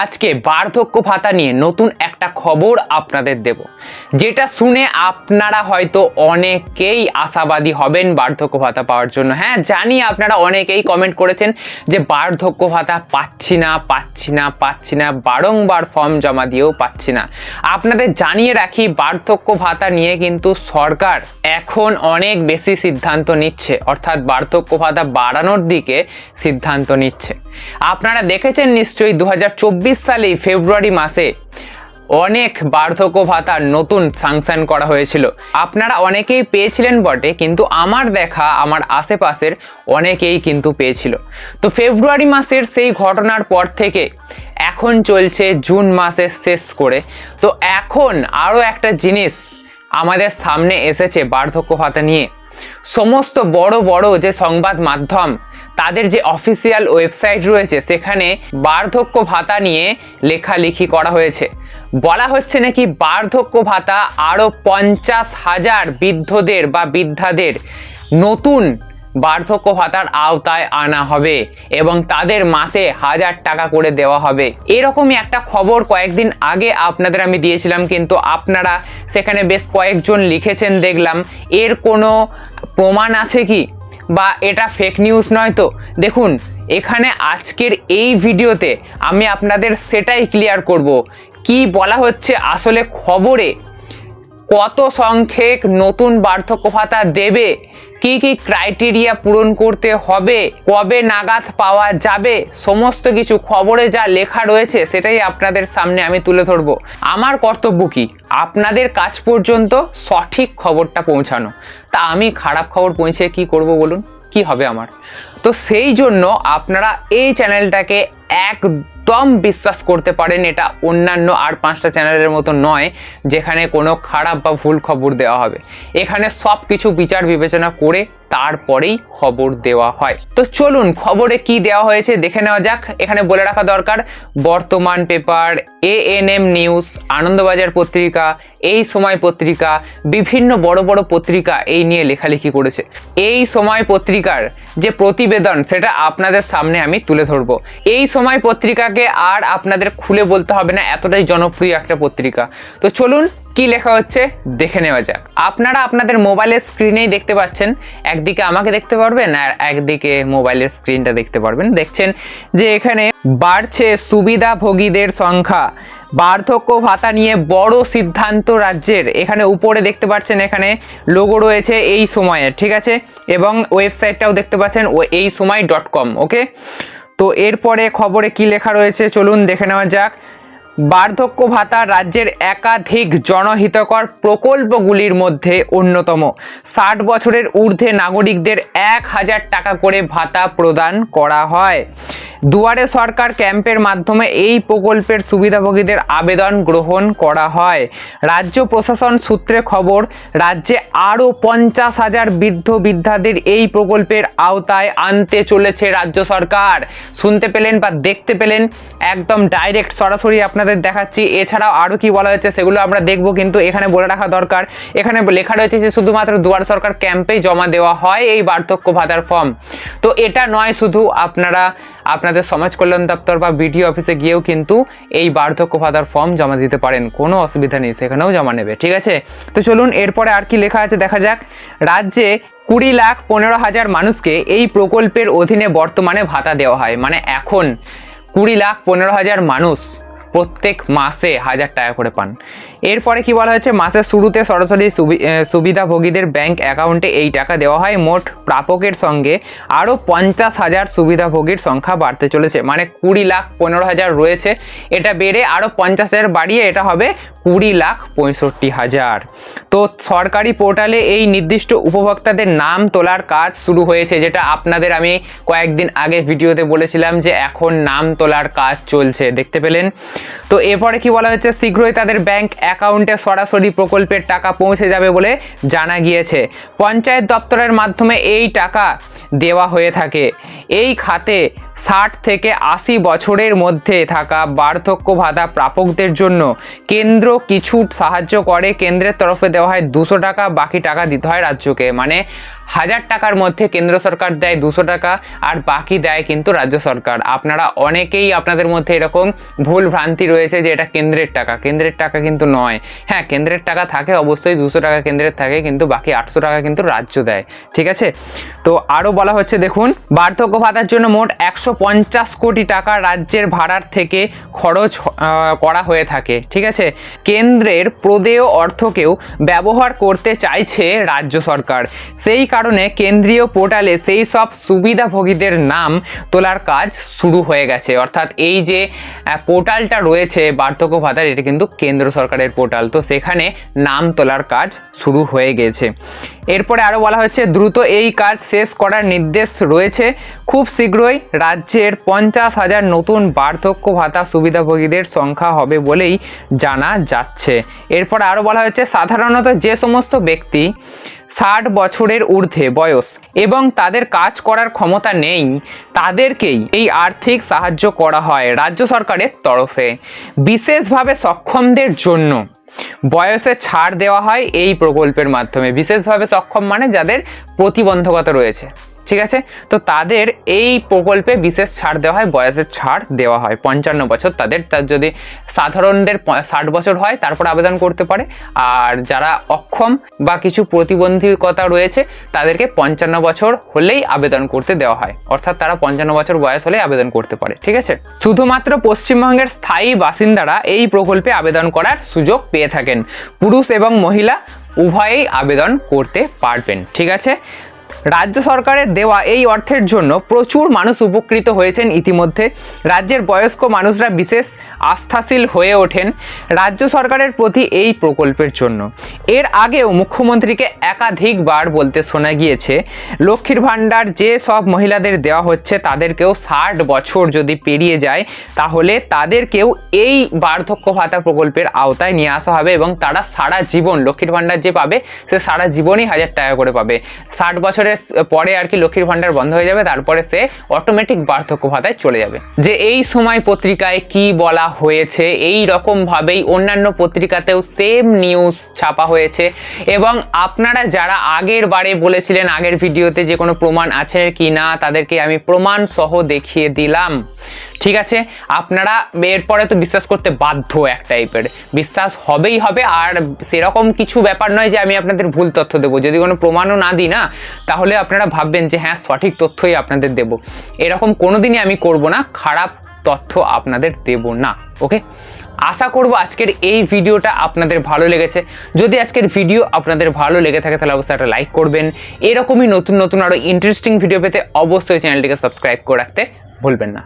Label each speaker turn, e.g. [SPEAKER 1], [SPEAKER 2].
[SPEAKER 1] আজকে বার্ধক্য ভাতা নিয়ে নতুন একটা খবর আপনাদের দেব। যেটা শুনে আপনারা হয়তো অনেকেই আশাবাদী হবেন বার্ধক্য ভাতা পাওয়ার জন্য। হ্যাঁ জানি আপনারা অনেকেই কমেন্ট করেছেন যে বার্ধক্য ভাতা পাচ্ছি না পাচ্ছি না পাচ্ছি না, বারংবার ফর্ম জমা দিয়েও পাচ্ছি না। আপনাদের জানিয়ে রাখি, বার্ধক্য ভাতা নিয়ে কিন্তু সরকার এখন অনেক বেশি সিদ্ধান্ত নিচ্ছে। অর্থাৎ বার্ধক্য ভাতা বাড়ানোর দিকে সিদ্ধান্ত নিচ্ছে। আপনারা দেখেছেন নিশ্চয়ই দু হাজার চব্বিশ সালেই ফেব্রুয়ারি মাসে অনেক বার্ধক্য ভাতা নতুন সাংশন করা হয়েছিল। আপনারা অনেকেই পেয়েছিলেন বটে, কিন্তু আমার দেখা, আমার আশেপাশের অনেকেই কিন্তু পেয়েছিল। তো ফেব্রুয়ারি মাসের সেই ঘটনার পর থেকে এখন চলছে জুন মাসের শেষ করে। তো এখন আরও একটা জিনিস আমাদের সামনে এসেছে বার্ধক্য ভাতা নিয়ে। সমস্ত বড় বড় যে সংবাদ মাধ্যম তাদের যে অফিসিয়াল ওয়েবসাইট রয়েছে, সেখানে বার্ধক্য ভাতা নিয়ে লেখালেখি করা হয়েছে। বলা হচ্ছে নাকি বার্ধক্য ভাতা আরও পঞ্চাশ হাজার বৃদ্ধদের বা বৃদ্ধাদের নতুন বার্ধক্য ভাতার আওতায় আনা হবে এবং তাদের মাসে হাজার টাকা করে দেওয়া হবে। এরকমই একটা খবর কয়েকদিন আগে আপনাদের আমি দিয়েছিলাম, কিন্তু আপনারা সেখানে বেশ কয়েকজন লিখেছেন, দেখলাম। এর কোনো প্রমাণ আছে কি? বা এটা ফেক নিউজ নয় তো। দেখুন, এখানে আজকের এই ভিডিওতে আমি আপনাদের সেটাই ক্লিয়ার করব। কি বলা হচ্ছে, আসলে খবরে কত সংখ্যক নতুন বার্ধক্য ভাতা দেবে কি কি ক্রাইটেরিয়া পূরণ করতে হবে? কবে নাগাদ পাওয়া যাবে? সমস্ত কিছু খবরে যা লেখা রয়েছে সেটাই আপনাদের সামনে আমি তুলে ধরবো। আমার কর্তব্য কি? আপনাদের কাছ পর্যন্ত সঠিক খবরটা পৌঁছানো। তা আমি খারাপ খবর পৌঁছে কি করব বলুন? কি হবে আমার? তো সেই জন্য আপনারা এই চ্যানেলটাকে একদম বিশ্বাস করতে পারেন এটা অন্যান্য আর পাঁচটা চ্যানেলের মতো নয়, যেখানে কোনো খারাপ বা ভুল খবর দেওয়া হবে। এখানে সব কিছু বিচার বিবেচনা করে তারপরেই খবর দেওয়া হয়। তো চলুন, খবরে কি দেওয়া হয়েছে দেখে নেওয়া যাক। এখানে বলে রাখা দরকার, বর্তমান paper A N M news, Anandabazar Patrika, এই সময় পত্রিকা, বিভিন্ন বড় বড় পত্রিকা এই নিয়ে লেখালেখি করেছে। এই সময় পত্রিকার যে প্রতিবেদন, সেটা আপনাদের সামনে আমি তুলে ধরবো। এই সময় পত্রিকাকে আর আপনাদের খুলে বলতে হবে না, এতটাই জনপ্রিয় একটা পত্রিকা। তো চলুন, কি লেখা হচ্ছে দেখে নেওয়া যাক। আপনারা আপনাদের মোবাইলের স্ক্রিনেই দেখতে পাচ্ছেন, একদিকে আমাকে দেখতে পারবেন আর একদিকে মোবাইলের স্ক্রিনটা দেখতে পারবেন। দেখছেন যে এখানে বাড়ছে সুবিধাভোগীদের সংখ্যা। বার্ধক্য ভাতা নিয়ে বড় সিদ্ধান্ত রাজ্যের। এখানে উপরে দেখতে পাচ্ছেন, এখানে লোগো রয়েছে এই সময়ের ঠিক আছে? এবং ওয়েবসাইটটাও দেখতে পাচ্ছেন এই সময় ডট কম ওকে তো এরপরে খবরে কি লেখা রয়েছে, চলুন দেখে নেওয়া যাক। বার্ধক্য ভাতা রাজ্যের একাধিক জনহিতকর প্রকল্পগুলির মধ্যে অন্যতম। ষাট বছরের ঊর্ধ্বে নাগরিকদের এক হাজার টাকা করে ভাতা প্রদান করা হয়। দুয়ারে সরকার ক্যাম্পের মাধ্যমে এই প্রকল্পের সুবিধাভোগীদের আবেদন গ্রহণ করা হয়। রাজ্য প্রশাসন সূত্রে খবর, রাজ্যে আরও পঞ্চাশ হাজার বৃদ্ধ বৃদ্ধাদের এই প্রকল্পের আওতায় আনতে চলেছে রাজ্য সরকার। শুনতে পেলেন বা দেখতে পেলেন, একদম ডাইরেক্ট সরাসরি আপনাদের দেখাচ্ছি। এছাড়াও আরও কি বলা হয়েছে সেগুলো আমরা দেখব, কিন্তু এখানে বলে রাখা দরকার। এখানে লেখা রয়েছে যে শুধুমাত্র দুয়ার সরকার ক্যাম্পেই জমা দেওয়া হয় এই বার্ধক্য ভাতার ফর্ম। তো এটা নয় শুধু আপনারা আপনাদের সমাজ কল্যাণ দপ্তর বা বিডিও অফিসে গিয়েও কিন্তু এই বার্ধক্য ভাতার ফর্ম জমা দিতে পারেন। কোনো অসুবিধা নেই, সেখানেও জমা নেবে, ঠিক আছে? তো চলুন, এরপরে আর কি লেখা আছে দেখা যাক। রাজ্যে কুড়ি লাখ পনেরো হাজার মানুষকে এই প্রকল্পের অধীনে বর্তমানে ভাতা দেওয়া হয়। মানে এখন কুড়ি লাখ পনেরো হাজার মানুষ প্রত্যেক মাসে হাজার টাকা করে পান। এরপরে কি বলা হয়েছে? মাসের শুরুতে সরাসরি সুবি- সুবিধাভোগীদের ব্যাংক অ্যাকাউন্টে এই টাকা দেওয়া হয়। মোট প্রাপকের সঙ্গে আরও পঞ্চাশ হাজার সুবিধাভোগীর সংখ্যা বাড়তে চলেছে। মানে কুড়ি লাখ পনেরো হাজার রয়েছে। এটা বেড়ে আরও পঞ্চাশ হাজার বাড়িয়ে এটা হবে কুড়ি লাখ পঁয়ষট্টি হাজার। তো সরকারি পোর্টালে এই নির্দিষ্ট উপভোক্তাদের নাম তোলার কাজ শুরু হয়েছে, যেটা আপনাদের আমি কয়েকদিন আগে ভিডিওতে বলেছিলাম যে এখন নাম তোলার কাজ চলছে। দেখতে পেলেন? তো এরপরে কি বলা হচ্ছে শীঘ্রই তাদের ব্যাংক অ্যাকাউন্টে সরাসরি প্রকল্পের টাকা পৌঁছে যাবে বলে জানা গিয়েছে। পঞ্চায়েত দপ্তরের মাধ্যমে এই টাকা দেওয়া হয়ে থাকে। এই খাতে ষাট থেকে আশি বছরের মধ্যে থাকা বার্ধক্য ভাতা প্রাপকদের জন্য কেন্দ্র কিছু সাহায্য করে। কেন্দ্রের তরফে দেওয়া হয় দুশো টাকা, বাকি টাকা দিতে হয় রাজ্যকে। মানে হাজার টাকার মধ্যে কেন্দ্র সরকার দেয় দুশো টাকা আর বাকি দেয় কিন্তু রাজ্য সরকার। আপনারা অনেকেই আপনাদের মধ্যে এরকম ভুল ভ্রান্তি রয়েছে যে এটা কেন্দ্রের টাকা। কেন্দ্রের টাকা কিন্তু নয়। হ্যাঁ কেন্দ্রের টাকা থাকে, অবশ্যই দুশো টাকা কেন্দ্রের থাকে, কিন্তু বাকি আটশো টাকা কিন্তু রাজ্য দেয়। ঠিক আছে? তো আরও বলা হচ্ছে, দেখুন, বার্ধক্য ভাতার জন্য মোট একশো পঞ্চাশ কোটি টাকা রাজ্যের ভাড়ার থেকে খরচ করা হয়ে থাকে। ঠিক আছে? কেন্দ্রের প্রদেয় অর্থকেও ব্যবহার করতে চাইছে রাজ্য সরকার। সেই কারণে কেন্দ্রীয় পোর্টালে সেই সব সুবিধাভোগীদের নাম তোলার কাজ শুরু হয়ে গেছে। অর্থাৎ এই যে পোর্টালটা রয়েছে বার্ধক্য ভাতার, এটা কিন্তু কেন্দ্র সরকারের পোর্টাল। তো সেখানে নাম তোলার কাজ শুরু হয়ে গেছে। এরপরে আরও বলা হচ্ছে, দ্রুত এই কাজ শেষ করার নির্দেশ রয়েছে। খুব শীঘ্রই রাজ্যের পঞ্চাশ হাজার নতুন বার্ধক্য ভাতা সুবিধাভোগীদের সংখ্যা হবে বলেই জানা যাচ্ছে। এরপর আরও বলা হয়েছে, সাধারণত যে সমস্ত ব্যক্তি ষাট বছরের ঊর্ধ্বে বয়স এবং তাদের কাজ করার ক্ষমতা নেই, তাদেরকেই এই আর্থিক সাহায্য করা হয় রাজ্য সরকারের তরফে। বিশেষভাবে সক্ষমদের জন্য বয়সে ছাড় দেওয়া হয় এই প্রকল্পের মাধ্যমে। বিশেষভাবে সক্ষম মানে যাদের প্রতিবন্ধকতা রয়েছে। ঠিক আছে? তো তাদের এই প্রকল্পে বিশেষ ছাড় দেওয়া হয়, বয়সের ছাড় দেওয়া হয়, পঞ্চান্ন বছর তাদের। তার যদি সাধারণদের ষাট বছর হয়, তারপর আবেদন করতে পারে। আর যারা অক্ষম বা কিছু প্রতিবন্ধকতা রয়েছে, তাদেরকে পঞ্চান্ন বছর হলেই আবেদন করতে দেওয়া হয়। অর্থাৎ তারা পঞ্চান্ন বছর বয়স হলেই আবেদন করতে পারে, ঠিক আছে? শুধুমাত্র পশ্চিমবঙ্গের স্থায়ী বাসিন্দারা এই প্রকল্পে আবেদন করার সুযোগ পেয়ে থাকেন। পুরুষ এবং মহিলা উভয়েই আবেদন করতে পারবেন, ঠিক আছে? রাজ্য সরকারের দেওয়া এই অর্থের জন্য প্রচুর মানুষ উপকৃত হয়েছেন ইতিমধ্যে। রাজ্যের বয়স্ক মানুষরা বিশেষ আস্থাশীল হয়ে ওঠেন রাজ্য সরকারের প্রতি এই প্রকল্পের জন্য। এর আগেও মুখ্যমন্ত্রীকে একাধিকবার বলতে শোনা গিয়েছে, লক্ষ্মীর ভাণ্ডার যে সব মহিলাদের দেওয়া হচ্ছে তাদেরকেও ষাট বছর যদি পেরিয়ে যায়, তাহলে তাদেরকেও এই বার্ধক্য ভাতা প্রকল্পের আওতায় নিয়ে আসা হবে এবং তারা সারা জীবন লক্ষ্মীর ভাণ্ডার যে পাবে, সে সারা জীবনই হাজার টাকা করে পাবে। ষাট বছরের পরে আর কি লক্ষ্মীর ভাণ্ডার বন্ধ হয়ে যাবে, তারপরে সে অটোমেটিক বার্ধক্য ভাতায় চলে যাবে। যে এই সময় পত্রিকায় কি বলা হয়েছে, এই রকমভাবেই অন্যান্য পত্রিকাতেও সেম নিউজ ছাপা হয়েছে। এবং আপনারা যারা আগের বারে বলেছিলেন, আগের ভিডিওতে যে কোনো প্রমাণ আছে কি না, তাদেরকে আমি প্রমাণ সহ দেখিয়ে দিলাম। ঠিক আছে? আপনারা এরপরে তো বিশ্বাস করতে বাধ্য এক টাইপের। বিশ্বাস হবেই হবে আর সেরকম কিছু ব্যাপার নয় যে আমি আপনাদের ভুল তথ্য দেবো। যদি কোনো প্রমাণও না দিই না, তাহলে আপনারা ভাববেন যে হ্যাঁ সঠিক তথ্যই আপনাদের দেব। এরকম কোনোদিনই আমি করব না, খারাপ তথ্য আপনাদের দেব না, ওকে? আশা করব আজকের এই ভিডিওটা আপনাদের ভালো লেগেছে। যদি আজকের ভিডিও আপনাদের ভালো লেগে থাকে, তাহলে অবশ্যই একটা লাইক করবেন। এরকমই নতুন নতুন আরও ইন্টারেস্টিং ভিডিও পেতে অবশ্যই চ্যানেলটিকে সাবস্ক্রাইব করে রাখতে ভুলবেন না।